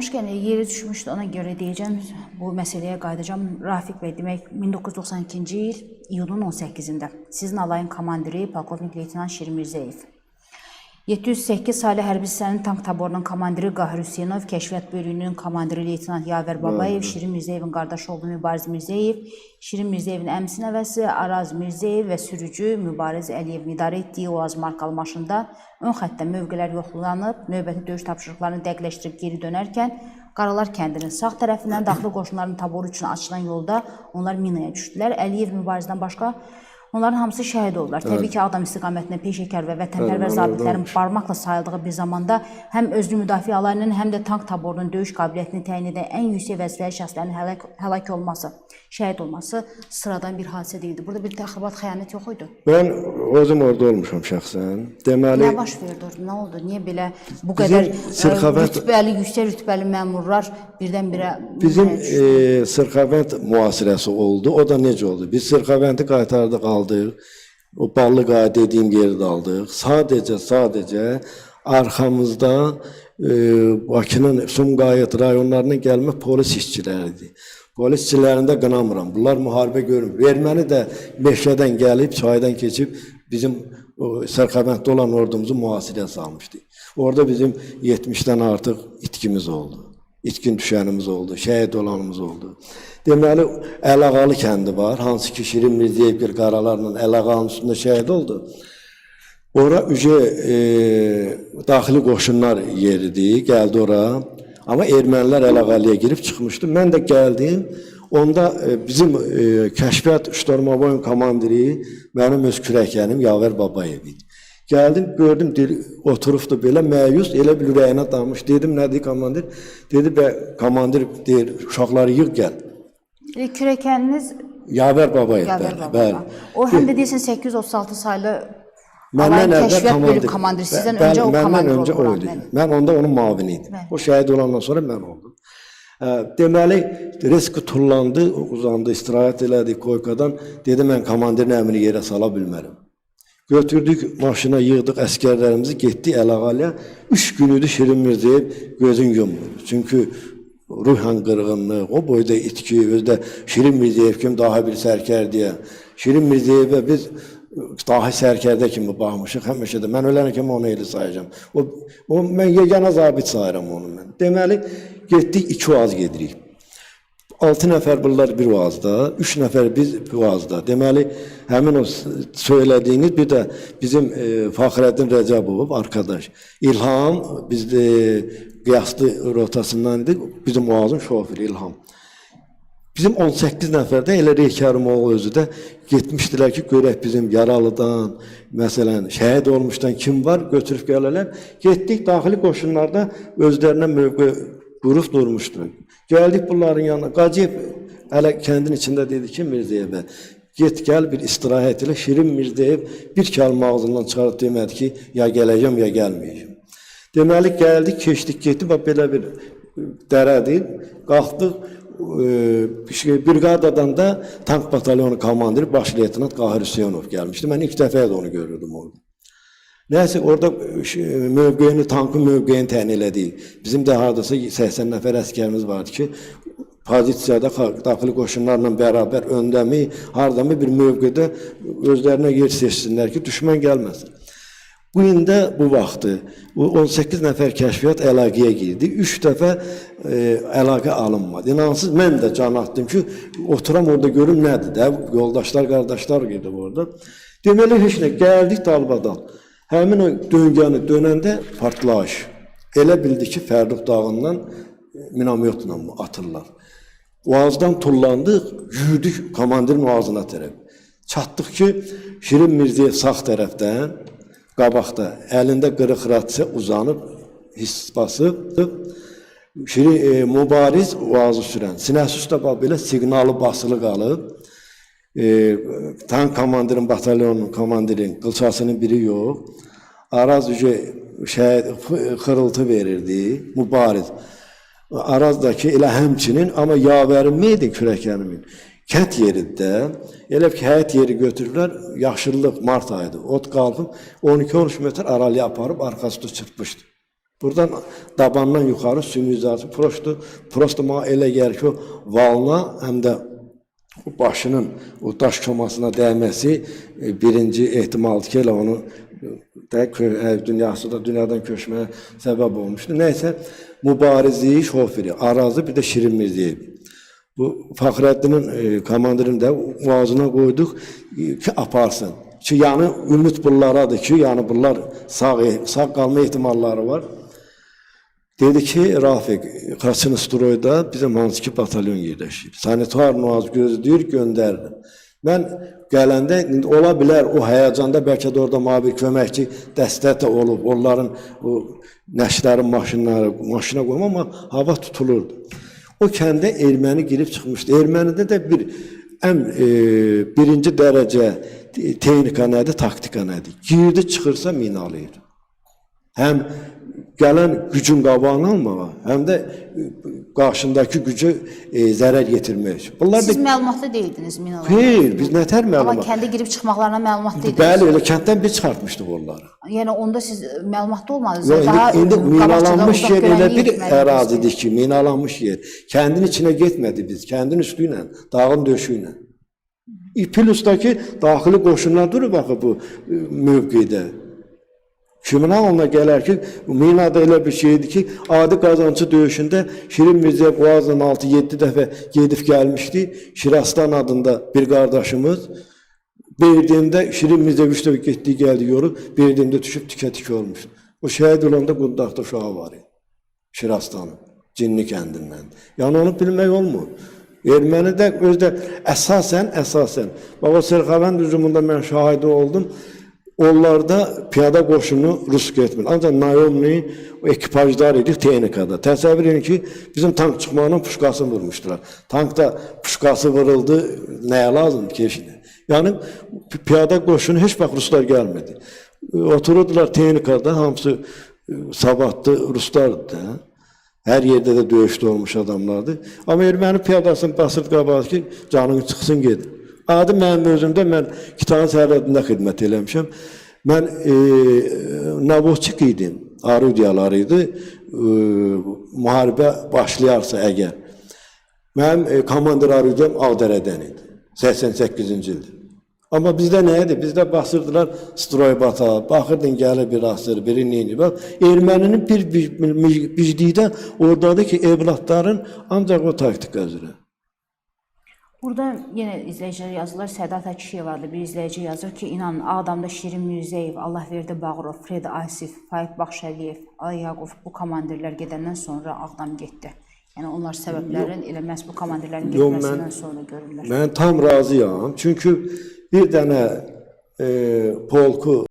Demişken yeri düşmüştü ona göre diyeceğim bu meseleye qayıdacağım. Rafik Bey demek 1992 yıl iyunun 18'inde sizin alayın komandiri polkovnik leytenant Şirin Mirzeyev. 708 saylı hərbi hissənin tank taborunun komandiri Qahir Hüseynov, kəşfiyyat bölüyünün komandiri leytenant Yaver Babayev, Şirin Mirzəyevin qardaşı oğlu Mübariz Mirzəyev, Şirin Mirzəyevin əmisi nəvəsi Araz Mirzəyev və sürücü Mübariz Əliyevin idarə etdiyi Oğaz markalı maşında ön xəttdə mövqelər yoxlanıb, növbəti döyüş tapşırıqlarını dəqiqləşdirib geri dönərkən Qaralar kəndinin sağ tərəfindən daxili qoşunların taboru üçün açılan yolda onlar minaya düşdülər. Əliyev Mübarizdən başqa Onların hamısı şəhid oldular. Təbii ki, Ağdam istiqamətində peşəkar və vətənpərvər Bəli, zabitlərin barmaqla sayıldığı bir zamanda həm özünü müdafiə alanının, həm də tank taborunun döyüş qabiliyyətini təyin edən ən yüksək vəzifəli şəxslərin həlak, həlak olması, şəhid olması sıradan bir hadisə deyildi. Burada bir təxribat, xəyanət yox idi. Ben özüm orada olmuşam şəxsən. Deməli, Nə baş verdi orada? Nə oldu? Niyə belə bu qədər ə, Sırxavət- rütbəli, yüksək rütbəli məmurlar birdən-birə bizim e, Sırxavənd müasirəsi oldu. O da necə oldu? Biz Sırxavəndi qaytardıq, aldıq. O ballı qaya dediyim yerdə aldıq. Sadəcə, sadəcə arxamızda e, Bakının Sumqayıt rayonlarından gəlmə polis işçiləridir. Polis işçilərində qınamıram. Bunlar müharibə görmür. Erməni də meşədən gəlib, çaydan keçib bizim o Sərxavənddə olan ordumuzu mühasirəyə salmışdı. Orada bizim 70-dən artıq itkimiz oldu. İtkin düşənimiz oldu, şəhid olanımız oldu. Deməli, Əlağalı kəndi var, hansı ki Şirin Mirziyev bir qaralarla Əlağalının üstündə şəhid oldu. Ora ücə e, daxili qoşunlar yeridir, gəldi ora. Amma ermənilər Əlağalıya girib çıxmışdı. Mən də gəldim. Onda e, bizim e, kəşfiyyat ştormoboyun komandiri mənim öz kürəkənim Yaver Babayev idi. Gəldim, gördüm dil oturubdu belə məyus, elə bir ürəyinə damış. Dedim, nədir komandir? Dedi, bə komandir deyir, uşaqları yığ gəl. E, Kürəkəniniz Yaver Babayev, Yaver bəli, Baba. bəli. O həm də deyirsən 836 saylı Məndən əvvəl komandir. komandiri. Sizdən Bəli, öncə o komandir öncə oldu. o idi. Mən onda onun mavini idim. Bəli. O şəhid olandan sonra mən oldum. Ə, deməli, risk tullandı, uzandı, istirahət elədi koykadan. Dedi, mən komandirin əmrini yerə sala bilmərəm. Götürdük, maşına yığdıq əskərlərimizi, getdik Əlağalıya. Üç gün idi Şirin Mirzeyev gözün yummur. Çünki ruhan qırğınlıq, o boyda itki, özdə Şirin Mirzeyev kimi daha bir sərkərdiyə. Şirin Mirzeyevə biz dahi sərkərdə kimi baxmışıq həmişə də. Mən ölənə kimi onu elə sayacağam. O, o mən yeganə zabit sayıram onu mən. Deməli, getdik iki oaz gedirik. 6 nəfər bunlar bir vazda, 3 nəfər biz bir vazda. Deməli, həmin o söylədiyiniz bir də bizim e, Fəxrəddin Rəcəbov arkadaş. İlham bizdə qiyaslı rotasından idi. Bizim oazın şoförü İlham. Bizim 18 nəfər də elə Rey Kərimoğlu özü də getmişdilər ki, görək bizim yaralıdan, məsələn, şəhid olmuşdan kim var, götürüb gələrlər. Getdik daxili qoşunlarda özlərinə mövqe qurub durmuşdu. Gəldik bunların yanına. Qaciyev hələ kəndin içində dedi ki, Mirzəyevə get gəl bir istirahət elə. Şirin Mirzəyev bir kəlmə ağzından çıxarıb demədi ki, ya gələcəm, ya gəlməyəcəm. Deməli gəldik, keçdik, getdik və belə bir dərədir. Qalxdıq e, şey briqadadan da tank batalyonu komandiri baş leytenant Qahir Hüseynov gəlmişdi. Mən ilk dəfə də onu görürdüm orada. Nəysə orada şey, mövqeyini, tankın mövqeyini təyin elədik. Bizim də hardasa 80 nəfər əskərimiz vardı ki, pozisiyada daxili qoşunlarla bərabər öndəmi, hardamı bir mövqedə özlərinə yer seçsinlər ki, düşmən gəlməsin. Bu gün də bu vaxtı bu 18 nəfər kəşfiyyat əlaqəyə girdi. 3 dəfə e, əlaqə alınmadı. İnansız mən də can atdım ki, oturam orada görüm nədir də, yoldaşlar, qardaşlar gedib orada. Deməli heç nə gəldik dalbadan. Həmin o döngəni dönəndə partlayış. Elə bildi ki, Fərrux dağından e, minamyotla atırlar. Oğazdan tullandıq, yürüdük komandirin oğazına tərəf. Çatdıq ki, Şirin Mirziyev sağ tərəfdən, qabaqda, əlində qırıq ratsə uzanıb, hiss basıb, Şirin e, mübariz oğazı sürən, sinəsi üstə belə siqnalı basılı qalıb, e, tank komandirin, batalyonun komandirin qılçasının biri yox. Araz ücə şəhid xırıltı verirdi, mübariz. Arazdakı elə həmçinin, amma yavərim idi kürəkənimin. Kənd yerində, elə ki, həyət yeri götürürlər, yaşıllıq, mart ayıdır. Ot qalxıb 12-13 metr aralıya aparıb arxasında çırpmışdı. Buradan dabandan yuxarı izolasiya prosto prosto mənə elə gəlir ki, o valına həm də başının o daş komasına dəyməsi e, birinci ehtimaldır ki, onu də kö- ə, dünyası da dünyadan köçməyə səbəb olmuşdu. Nəysə mübarizi, şoförü, Arazı bir də Şirin Mirzəyev. Bu Fəxrəddinin e, komandirini də vazına qoyduq e, ki, aparsın. Ki, yəni ümid bunlaradır ki, yəni bunlar sağ sağ qalma ehtimalları var. Dedi ki, Rafiq, Xaçın Stroyda bizim hansı ki batalyon yerləşir. Sanitar nüaz gözləyir, göndərdi. Mən gələndə indi ola bilər o həyəcanda bəlkə də orada mavi köməkçi dəstə də olub, onların o nəşlərin maşınları maşına qoyma, amma hava tutulurdu. O kəndə erməni girib çıxmışdı. Ermənidə də bir ən e, birinci dərəcə te- texnika nədir, taktika nədir? Girdi, çıxırsa minalayır. Həm gələn gücün qabağını almağa, həm də e, qarşındakı gücü e, zərər yetirmək. Bunlar Siz da məlumatlı deyildiniz minalar. Xeyr, biz nətər Amma məlumat? kəndə girib çıxmaqlarına məlumatlı idiniz. Bəli, elə kənddən biz çıxartmışdıq onları. Yəni onda siz məlumatlı olmadınız. Yox, Daha indi, minalanmış yer elə bir ərazidir ki, minalanmış yer. Kəndin içinə getmədi biz, kəndin üstü ilə, dağın döşü ilə. Pilusdakı daxili qoşunlar durub baxı bu e, mövqedə. Kimin ağlına gələr ki, bu mina da elə bir şeydir ki, adi qazancı döyüşündə Şirin Mirzəyev Boğazın 6-7 dəfə gedib gəlmişdi. Şirastan adında bir qardaşımız Berdiyimdə Şirin Mirzəyev üç dəfə getdi, gəldi yorub, Berdiyimdə düşüb tikə-tikə olmuşdu. O şəhid olanda Qundaqda uşağı var idi. Şirastanın, Cinli kəndindən. Yəni onu bilmək olmur. Erməni də özdə əsasən, əsasən. Bax o Sırxavənd hücumunda mən şahidi oldum. Onlarda piyada qoşunu rus getmir. Ancaq Nayomni o ekipajlar idi texnikada. Təsəvvür edin ki, bizim tank çıxmağının puşkasını vurmuşdular. Tankda puşkası vuruldu, nəyə lazımdır ki, pi- piyada qoşunu heç vaxt ruslar gəlmədi. Otururdular texnikada, hamısı e, savadlı ruslardı da. Hər yerdə də döyüşdə olmuş adamlardır. Amma erməni piyadasını basıb qabağa ki, canın çıxsın gedin. Adi mənim özümdə mən Kitanın sərhədində xidmət eləmişəm. Mən e, navotçik idim, arudiyalar idi. E, müharibə başlayarsa əgər. Mənim e, komandir arudiyam Ağdərədən idi. 88-ci ildir. Amma bizdə nə idi? Bizdə basırdılar stroybata, baxırdın gəlir bir asır, biri neyini. Bax, erməninin bir bicliyi də oradadır ki, evlatların ancaq o taktika üzrə. Burada yenə izləyicilər yazırlar. Sədat Əkişevadır bir izləyici yazır ki, inanın Ağdamda Şirin Mirzəyev, Allahverdi Bağırov, Fred Asif, Faiq Baxşəliyev, Ali Yaqub bu komandirlər gedəndən sonra Ağdam getdi. Yəni onlar səbəblərin elə məhz bu komandirlərin mən- getməsindən sonra görürlər. Mən tam razıyam. Çünki bir dənə e, polku